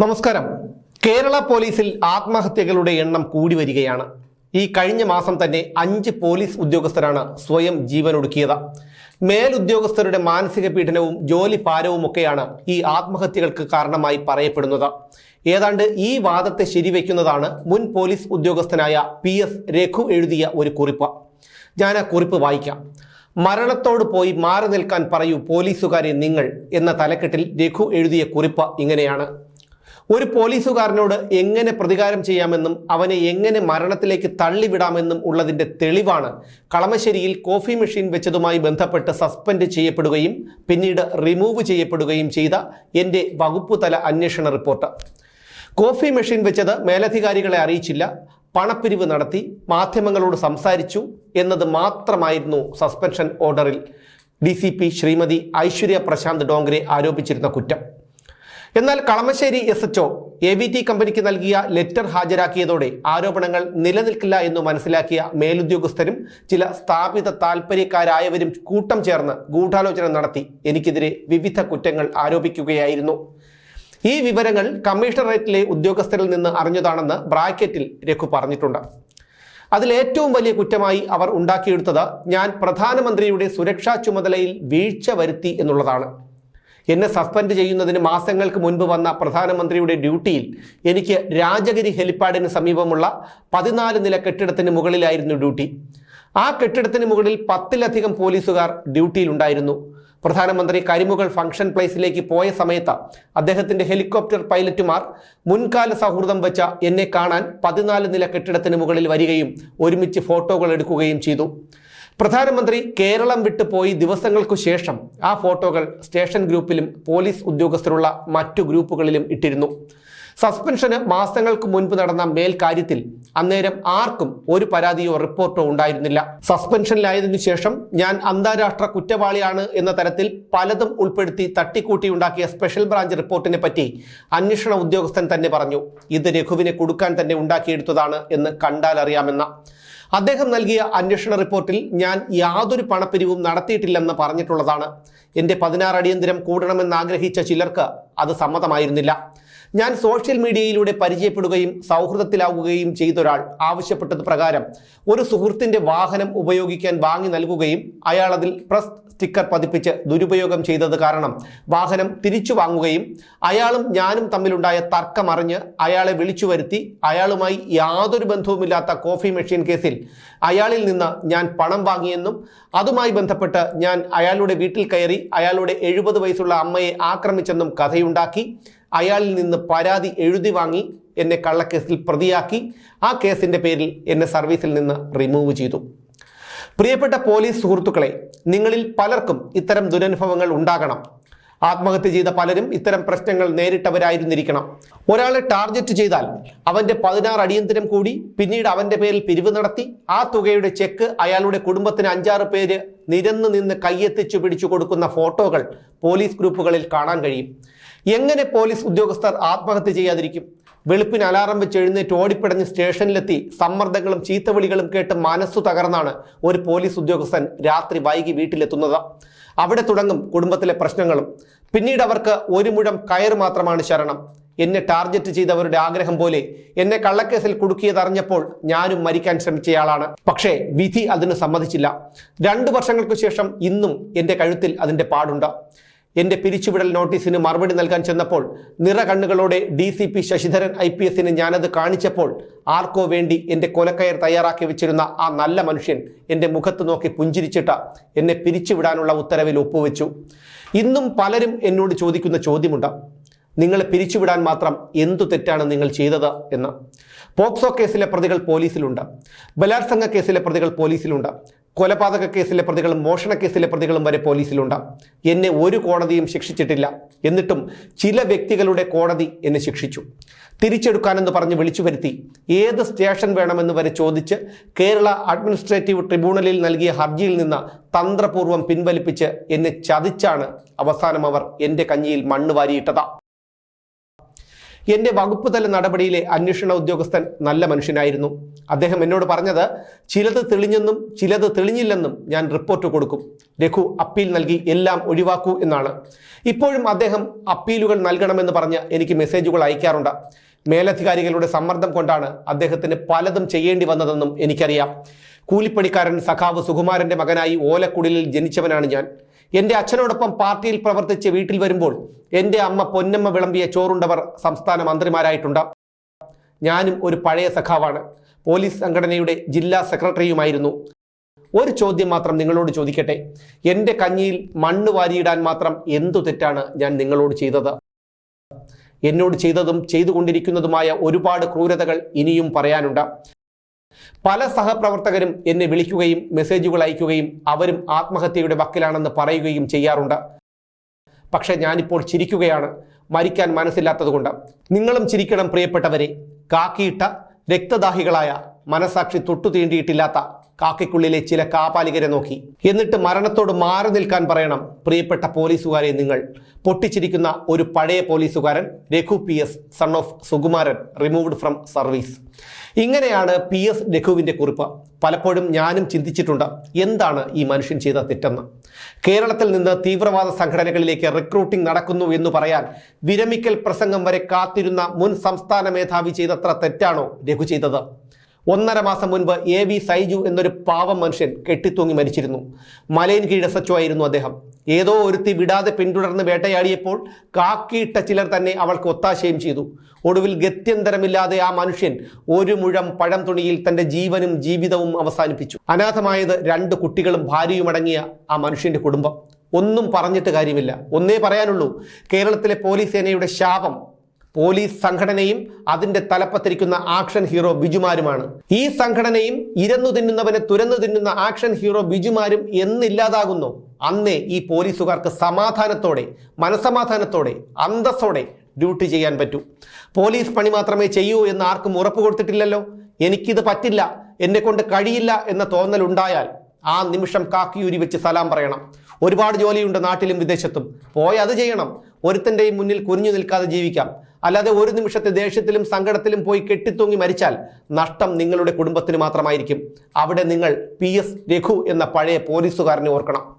നമസ്കാരം. കേരള പോലീസിൽ ആത്മഹത്യകളുടെ എണ്ണം കൂടി വരികയാണ്. ഈ കഴിഞ്ഞ മാസം തന്നെ അഞ്ച് പോലീസ് ഉദ്യോഗസ്ഥരാണ് സ്വയം ജീവനൊടുക്കിയത്. മേലുദ്യോഗസ്ഥരുടെ മാനസിക പീഡനവും ജോലി ഭാരവുമൊക്കെയാണ് ഈ ആത്മഹത്യകൾക്ക് കാരണമായി പറയപ്പെടുന്നത്. ഏതാണ്ട് ഈ വാദത്തെ ശരിവെക്കുന്നതാണ് മുൻ പോലീസ് ഉദ്യോഗസ്ഥനായ പി എസ് രഘു എഴുതിയ ഒരു കുറിപ്പ്. ഞാൻ ആ കുറിപ്പ് വായിക്കാം. മരണത്തോട് പോയി മാറി നിൽക്കാൻ പറയൂ പോലീസുകാരെ നിങ്ങൾ എന്ന തലക്കെട്ടിൽ രഘു എഴുതിയ കുറിപ്പ് ഇങ്ങനെയാണ്. ഒരു പോലീസുകാരനോട് എങ്ങനെ പ്രതികാരം ചെയ്യാമെന്നും അവനെ എങ്ങനെ മരണത്തിലേക്ക് തള്ളിവിടാമെന്നും ഉള്ളതിന്റെ തെളിവാണ് കളമശ്ശേരിയിൽ കോഫി മെഷീൻ വെച്ചതുമായി ബന്ധപ്പെട്ട് സസ്പെൻഡ് ചെയ്യപ്പെടുകയും പിന്നീട് റിമൂവ് ചെയ്യപ്പെടുകയും ചെയ്ത എന്റെ വകുപ്പുതല അന്വേഷണ റിപ്പോർട്ട്. കോഫി മെഷീൻ വെച്ചത് മേലധികാരികളെ അറിയിച്ചില്ല. പണപ്പിരിവ് നടത്തി മാധ്യമങ്ങളോട് സംസാരിച്ചു എന്നത് മാത്രമായിരുന്നു സസ്പെൻഷൻ ഓർഡറിൽ. ഡി ശ്രീമതി ഐശ്വര്യ പ്രശാന്ത് ഡോങ്കരെ ആരോപിച്ചിരുന്ന കുറ്റം. എന്നാൽ Kalamassery S HO A V T കമ്പനിക്ക് നൽകിയ ലെറ്റർ ഹാജരാക്കിയതോടെ ആരോപണങ്ങൾ നിലനിൽക്കില്ല എന്ന് മനസ്സിലാക്കിയ മേലുദ്യോഗസ്ഥരും ചില സ്ഥാപിത താൽപ്പര്യക്കാരായവരും കൂട്ടം ചേർന്ന് ഗൂഢാലോചന നടത്തി. എനിക്കെതിരെ വിവിധ കുറ്റങ്ങൾ ആരോപിക്കുകയായിരുന്നു. ഈ വിവരങ്ങൾ കമ്മീഷണറേറ്റിലെ ഉദ്യോഗസ്ഥരിൽ നിന്ന് അറിഞ്ഞതാണെന്ന് ബ്രാക്കറ്റിൽ രഘു പറഞ്ഞിട്ടുണ്ട്. അതിലേറ്റവും വലിയ കുറ്റമായി അവർ ഉണ്ടാക്കിയെടുത്തത് ഞാൻ പ്രധാനമന്ത്രിയുടെ സുരക്ഷാ ചുമതലയിൽ വീഴ്ച വരുത്തി എന്നുള്ളതാണ്. എന്നെ സസ്പെൻഡ് ചെയ്യുന്നതിന് മാസങ്ങൾക്ക് മുൻപ് വന്ന പ്രധാനമന്ത്രിയുടെ ഡ്യൂട്ടിയിൽ എനിക്ക് രാജഗിരി ഹെലിപ്പാഡിന് സമീപമുള്ള പതിനാല് നില കെട്ടിടത്തിന് മുകളിലായിരുന്നു ഡ്യൂട്ടി. ആ കെട്ടിടത്തിന് മുകളിൽ പത്തിലധികം പോലീസുകാർ ഡ്യൂട്ടിയിലുണ്ടായിരുന്നു. പ്രധാനമന്ത്രി കരിമുകൾ ഫംഗ്ഷൻ പ്ലേസിലേക്ക് പോയ സമയത്ത് അദ്ദേഹത്തിന്റെ ഹെലികോപ്റ്റർ പൈലറ്റുമാർ മുൻകാല സൗഹൃദം വെച്ച എന്നെ കാണാൻ പതിനാല് നില കെട്ടിടത്തിന് മുകളിൽ വരികയും ഒരുമിച്ച് ഫോട്ടോകൾ എടുക്കുകയും ചെയ്തു. പ്രധാനമന്ത്രി കേരളം വിട്ടു പോയി ദിവസങ്ങൾക്കു ശേഷം ആ ഫോട്ടോകൾ സ്റ്റേഷൻ ഗ്രൂപ്പിലും പോലീസ് ഉദ്യോഗസ്ഥരുള്ള മറ്റു ഗ്രൂപ്പുകളിലും ഇട്ടിരുന്നു. സസ്പെൻഷന് മാസങ്ങൾക്ക് മുൻപ് നടന്ന മേൽക്കാര്യത്തിൽ അന്നേരം ആർക്കും ഒരു പരാതിയോ റിപ്പോർട്ടോ ഉണ്ടായിരുന്നില്ല. സസ്പെൻഷനിലായതിനു ശേഷം ഞാൻ അന്താരാഷ്ട്ര കുറ്റവാളിയാണ് എന്ന തരത്തിൽ പലതും ഉൾപ്പെടുത്തി തട്ടിക്കൂട്ടിയുണ്ടാക്കിയ സ്പെഷ്യൽ ബ്രാഞ്ച് റിപ്പോർട്ടിനെ പറ്റി അന്വേഷണ ഉദ്യോഗസ്ഥൻ തന്നെ പറഞ്ഞു. ഇത് രഘുവിനെ കൊടുക്കാൻ തന്നെ ഉണ്ടാക്കിയെടുത്തതാണ് എന്ന് കണ്ടാൽ അറിയാമെന്ന അദ്ദേഹം നൽകിയ അന്വേഷണ റിപ്പോർട്ടിൽ ഞാൻ യാതൊരു പണപ്പിരിവും നടത്തിയിട്ടില്ലെന്ന് പറഞ്ഞിട്ടുള്ളതാണ്. എന്റെ പതിനാറ് അടിയന്തിരം കൂടണമെന്ന് ആഗ്രഹിച്ച ചിലർക്ക് അത് സമ്മതമായിരുന്നില്ല. ഞാൻ സോഷ്യൽ മീഡിയയിലൂടെ പരിചയപ്പെടുകയും സൗഹൃദത്തിലാവുകയും ചെയ്തൊരാൾ ആവശ്യപ്പെട്ടത് പ്രകാരം ഒരു സുഹൃത്തിന്റെ വാഹനം ഉപയോഗിക്കാൻ വാങ്ങി നൽകുകയും അയാൾ അതിൽ പ്രസ് സ്റ്റിക്കർ പതിപ്പിച്ച് ദുരുപയോഗം ചെയ്തത് കാരണം വാഹനം തിരിച്ചു വാങ്ങുകയും അയാളും ഞാനും തമ്മിലുണ്ടായ തർക്കമറിഞ്ഞ് അയാളെ വിളിച്ചു വരുത്തി അയാളുമായി യാതൊരു ബന്ധവുമില്ലാത്ത കോഫി മെഷീൻ കേസിൽ അയാളിൽ നിന്ന് ഞാൻ പണം വാങ്ങിയെന്നും അതുമായി ബന്ധപ്പെട്ട് ഞാൻ അയാളുടെ വീട്ടിൽ കയറി അയാളുടെ എഴുപത് വയസ്സുള്ള അമ്മയെ ആക്രമിച്ചെന്നും കഥയുണ്ടാക്കി അയാളിൽ നിന്ന് പരാതി എഴുതി വാങ്ങി എന്നെ കള്ളക്കേസിൽ പ്രതിയാക്കി. ആ കേസിന്റെ പേരിൽ എന്നെ സർവീസിൽ നിന്ന് റിമൂവ് ചെയ്തു. പ്രിയപ്പെട്ട പോലീസ് സുഹൃത്തുക്കളെ നിങ്ങളിൽ പലർക്കും ഇത്തരം ദുരനുഭവങ്ങൾ ഉണ്ടാകണം. ആത്മഹത്യ ചെയ്ത പലരും ഇത്തരം പ്രശ്നങ്ങൾ നേരിട്ടവരായിരുന്നിരിക്കണം. ഒരാളെ ടാർഗറ്റ് ചെയ്താൽ അവന്റെ പതിനാറ് അടിയന്തരം കൂടി പിന്നീട് അവന്റെ പേരിൽ പിരിവ് നടത്തി. ആ തുകയുടെ ചെക്ക് അയാളുടെ കുടുംബത്തിന് അഞ്ചാറ് പേര് നിരന്നു നിന്ന് കയ്യെത്തിച്ചു പിടിച്ചു കൊടുക്കുന്ന ഫോട്ടോകൾ പോലീസ് ഗ്രൂപ്പുകളിൽ കാണാൻ കഴിയും. എങ്ങനെ പോലീസ് ഉദ്യോഗസ്ഥർ ആത്മഹത്യ ചെയ്യാതിരിക്കും? വെളുപ്പിന് അലാറം വെച്ച് എഴുന്നേറ്റ് ഓടിപ്പിടഞ്ഞ് സ്റ്റേഷനിലെത്തി സമ്മർദ്ദങ്ങളും ചീത്തവിളികളും കേട്ട് മനസ്സു തകർന്നാണ് ഒരു പോലീസ് ഉദ്യോഗസ്ഥൻ രാത്രി വൈകി വീട്ടിലെത്തുന്നത്. അവിടെ തുടങ്ങും കുടുംബത്തിലെ പ്രശ്നങ്ങളും. പിന്നീട് അവർക്ക് ഒരു മുഴം കയർ മാത്രമാണ് ശരണം. എന്നെ ടാർഗറ്റ് ചെയ്തവരുടെ ആഗ്രഹം പോലെ എന്നെ കള്ളക്കേസിൽ കുടുക്കിയതറിഞ്ഞപ്പോൾ ഞാനും മരിക്കാൻ ശ്രമിച്ചയാളാണ്. പക്ഷേ വിധി അതിന് സമ്മതിച്ചില്ല. രണ്ടു വർഷങ്ങൾക്കു ശേഷം ഇന്നും എന്റെ കഴുത്തിൽ അതിന്റെ പാടുണ്ട്. എന്റെ പിരിച്ചുവിടൽ നോട്ടീസിന് മറുപടി നൽകാൻ ചെന്നപ്പോൾ നിറ കണ്ണുകളോടെ D C P Sasidharan I P എസിന് ഞാനത് കാണിച്ചപ്പോൾ ആർക്കോ വേണ്ടി എന്റെ കൊലക്കയർ തയ്യാറാക്കി വെച്ചിരുന്ന ആ നല്ല മനുഷ്യൻ എന്റെ മുഖത്ത് നോക്കി പുഞ്ചിരിച്ചിട്ട് എന്നെ പിരിച്ചുവിടാനുള്ള ഉത്തരവിൽ ഒപ്പുവെച്ചു. ഇന്നും പലരും എന്നോട് ചോദിക്കുന്ന ചോദ്യമുണ്ട്. നിങ്ങളെ പിരിച്ചുവിടാൻ മാത്രം എന്തു തെറ്റാണ് നിങ്ങൾ ചെയ്തത് എന്ന്. പോക്സോ കേസിലെ പ്രതികൾ പോലീസിലുണ്ട്. ബലാത്സംഗ കേസിലെ പ്രതികൾ പോലീസിലുണ്ട്. കൊലപാതക കേസിലെ പ്രതികളും മോഷണ കേസിലെ പ്രതികളും വരെ പോലീസിലുണ്ട്. എന്നെ ഒരു കോടതിയും ശിക്ഷിച്ചിട്ടില്ല. എന്നിട്ടും ചില വ്യക്തികളുടെ കോടതി എന്നെ ശിക്ഷിച്ചു. തിരിച്ചെടുക്കാനെന്ന് പറഞ്ഞ് വിളിച്ചു വരുത്തി. ഏത് സ്റ്റേഷൻ വേണമെന്ന് വരെ ചോദിച്ച് കേരള അഡ്മിനിസ്ട്രേറ്റീവ് ട്രിബ്യൂണലിൽ നൽകിയ ഹർജിയിൽ നിന്ന് തന്ത്രപൂർവം പിൻവലിപ്പിച്ച് എന്നെ ചതിച്ചാണ് അവസാനം അവർ എന്റെ കഞ്ഞിയിൽ മണ്ണ് വാരിയിട്ടത്. എന്റെ വകുപ്പ് തല നടപടിയിലെ അന്വേഷണ ഉദ്യോഗസ്ഥൻ നല്ല മനുഷ്യനായിരുന്നു. അദ്ദേഹം എന്നോട് പറഞ്ഞത് ചിലത് തെളിഞ്ഞെന്നും ചിലത് തെളിഞ്ഞില്ലെന്നും ഞാൻ റിപ്പോർട്ട് കൊടുക്കും. രഘു അപ്പീൽ നൽകി എല്ലാം ഒഴിവാക്കൂ എന്നാണ്. ഇപ്പോഴും അദ്ദേഹം അപ്പീലുകൾ നൽകണമെന്ന് പറഞ്ഞ് എനിക്ക് മെസ്സേജുകൾ അയക്കാറുണ്ട്. മേലധികാരികളുടെ സമ്മർദ്ദം കൊണ്ടാണ് അദ്ദേഹത്തിന് പലതും ചെയ്യേണ്ടി വന്നതെന്നും എനിക്കറിയാം. കൂലിപ്പണിക്കാരൻ സഖാവ് സുകുമാരന്റെ മകനായി ഓലക്കുടിലിൽ ജനിച്ചവനാണ് ഞാൻ. എന്റെ അച്ഛനോടൊപ്പം പാർട്ടിയിൽ പ്രവർത്തിച്ച് വീട്ടിൽ വരുമ്പോൾ എന്റെ അമ്മ പൊന്നമ്മ വിളമ്പിയ ചോറുണ്ടവർ സംസ്ഥാന മന്ത്രിമാരായിട്ടുണ്ട്. ഞാനും ഒരു പഴയ സഖാവാണ്. പോലീസ് സംഘടനയുടെ ജില്ലാ സെക്രട്ടറിയുമായിരുന്നു. ഒരു ചോദ്യം മാത്രം നിങ്ങളോട് ചോദിക്കട്ടെ. എന്റെ കഞ്ഞിയിൽ മണ്ണ് വാരിയിടാൻ മാത്രം എന്തു തെറ്റാണ് ഞാൻ നിങ്ങളോട് ചെയ്തത്? എന്നോട് ചെയ്തതും ചെയ്തുകൊണ്ടിരിക്കുന്നതുമായ ഒരുപാട് ക്രൂരതകൾ ഇനിയും പറയാനുണ്ട്. പല സഹപ്രവർത്തകരും എന്നെ വിളിക്കുകയും മെസ്സേജുകൾ അയക്കുകയും അവരും ആത്മഹത്യയുടെ വക്കിലാണെന്ന് പറയുകയും ചെയ്യാറുണ്ട്. പക്ഷെ ഞാനിപ്പോൾ ചിരിക്കുകയാണ്. മരിക്കാൻ മനസ്സില്ലാത്തതുകൊണ്ട്. നിങ്ങളും ചിരിക്കണം പ്രിയപ്പെട്ടവരെ. കാക്കിയിട്ട രക്തദാഹികളായ മനസാക്ഷി തൊട്ടു തീണ്ടിയിട്ടില്ലാത്ത കാക്കിക്കുള്ളിലെ ചില കാപാലികരെ നോക്കി. എന്നിട്ട് മരണത്തോട് മാറി നിൽക്കാൻ പറയണം. പ്രിയപ്പെട്ട പോലീസുകാരെ നിങ്ങൾ. പൊട്ടിച്ചിരിക്കുന്ന ഒരു പഴയ പോലീസുകാരൻ Raghu P S son of Sukumaran removed from service ഇങ്ങനെയാണ് പി എസ് രഘുവിന്റെ കുറിപ്പ്. പലപ്പോഴും ഞാനും ചിന്തിച്ചിട്ടുണ്ട് എന്താണ് ഈ മനുഷ്യൻ ചെയ്ത തെറ്റെന്ന്. കേരളത്തിൽ നിന്ന് തീവ്രവാദ സംഘടനകളിലേക്ക് റിക്രൂട്ടിംഗ് നടക്കുന്നു എന്ന് പറയാൻ വിരമിക്കൽ പ്രസംഗം വരെ കാത്തിരുന്ന മുൻ സംസ്ഥാന മേധാവി ചെയ്തത്ര തെറ്റാണോ രഘു ചെയ്തത്? ഒന്നര മാസം മുൻപ് എ വി സൈജു എന്നൊരു പാവം മനുഷ്യൻ കെട്ടിത്തൂങ്ങി മരിച്ചിരുന്നു. മലയൻ കീഴ് എസ് എച്ച് ആയിരുന്നു അദ്ദേഹം. ഏതോ ഒരുത്തി വിടാതെ പിന്തുടർന്ന് വേട്ടയാടിയപ്പോൾ കാക്കിയിട്ട ചിലർ തന്നെ അവൾക്ക് ഒത്താശയും ചെയ്തു. ഒടുവിൽ ഗത്യന്തരമില്ലാതെ ആ മനുഷ്യൻ ഒരു മുഴം പഴം തുണിയിൽ തന്റെ ജീവനും ജീവിതവും അവസാനിപ്പിച്ചു. അനാഥമായത് രണ്ട് കുട്ടികളും ഭാര്യയുമടങ്ങിയ ആ മനുഷ്യന്റെ കുടുംബം. ഒന്നും പറഞ്ഞിട്ട് കാര്യമില്ല. ഒന്നേ പറയാനുള്ളൂ കേരളത്തിലെ പോലീസ് സേനയുടെ ശാപം പോലീസ് സംഘടനയും അതിന്റെ തലപ്പത്തിരിക്കുന്ന ആക്ഷൻ ഹീറോ ബിജുമാരുമാണ്. ഈ സംഘടനയും ഇരന്നു തിന്നുന്നവനെ തുരന്നു തിന്നുന്ന ആക്ഷൻ ഹീറോ ബിജുമാരും എന്നില്ലാതാകുന്നു. അന്നേ ഈ പോലീസുകാർക്ക് സമാധാനത്തോടെ മനസമാധാനത്തോടെ അന്തസ്സോടെ ഡ്യൂട്ടി ചെയ്യാൻ പറ്റൂ. പോലീസ് പണി മാത്രമേ ചെയ്യൂ എന്ന് ആർക്കും ഉറപ്പ് കൊടുത്തിട്ടില്ലല്ലോ എനിക്കിത് പറ്റില്ല എന്നെ കൊണ്ട് കഴിയില്ല എന്ന തോന്നൽ ഉണ്ടായാൽ ആ നിമിഷം കാക്കിയൂരി വെച്ച് സലാം പറയണം. ഒരുപാട് ജോലിയുണ്ട് നാട്ടിലും വിദേശത്തും. പോയി അത് ചെയ്യണം. ഒരുത്തന്റെയും മുന്നിൽ കുനിഞ്ഞു നിൽക്കാതെ ജീവിക്കാം. അല്ലാതെ ഒരു നിമിഷത്തെ ദേഷ്യത്തിലും സങ്കടത്തിലും പോയി കെട്ടിത്തൂങ്ങി മരിച്ചാൽ നഷ്ടം നിങ്ങളുടെ കുടുംബത്തിന് മാത്രമായിരിക്കും. അവിടെ നിങ്ങൾ പി എസ് രഘു എന്ന പഴയ പോലീസുകാരനെ ഓർക്കണം.